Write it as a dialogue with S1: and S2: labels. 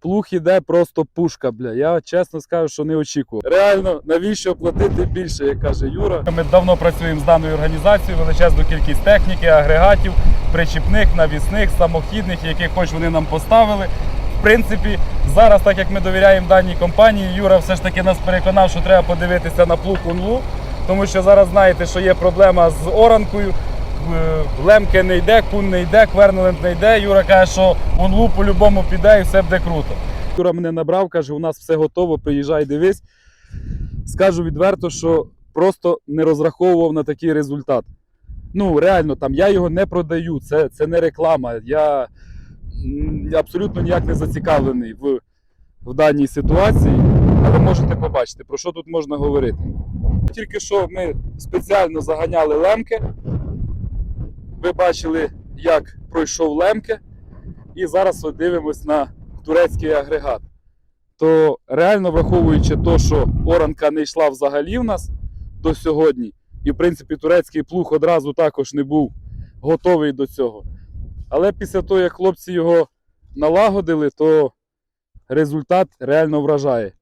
S1: плуг іде просто пушка, бля. Я чесно скажу, що не очікував. Реально, навіщо платити більше, як каже Юра. Ми давно працюємо з даною організацією, величезну кількість техніки, агрегатів, причіпних, навісних, самохідних, яких хоч вони нам поставили. В принципі, зараз, так як ми довіряємо даній компанії, Юра все ж таки нас переконав, що треба подивитися на плуг унлу, тому що зараз знаєте, що є проблема з оранкою. Е, Лемке не йде, кун не йде, квернеленд не йде. Юра каже, що онлу по-любому піде і все буде круто. Юра мене набрав, каже, у нас все готово, приїжджай, дивись. Скажу відверто, що просто не розраховував на такий результат. Ну, реально, там я його не продаю, це, це не реклама. Я абсолютно ніяк не зацікавлений в, в даній ситуації, але можете побачити, про що тут можна говорити. Тільки що ми спеціально заганяли лемки. Ви бачили, як пройшов лемки, і зараз дивимось на турецький агрегат. То реально враховуючи те, що оранка не йшла взагалі в нас до сьогодні, і в принципі турецький плуг одразу також не був готовий до цього. Але після того, як хлопці його налагодили, то результат реально вражає.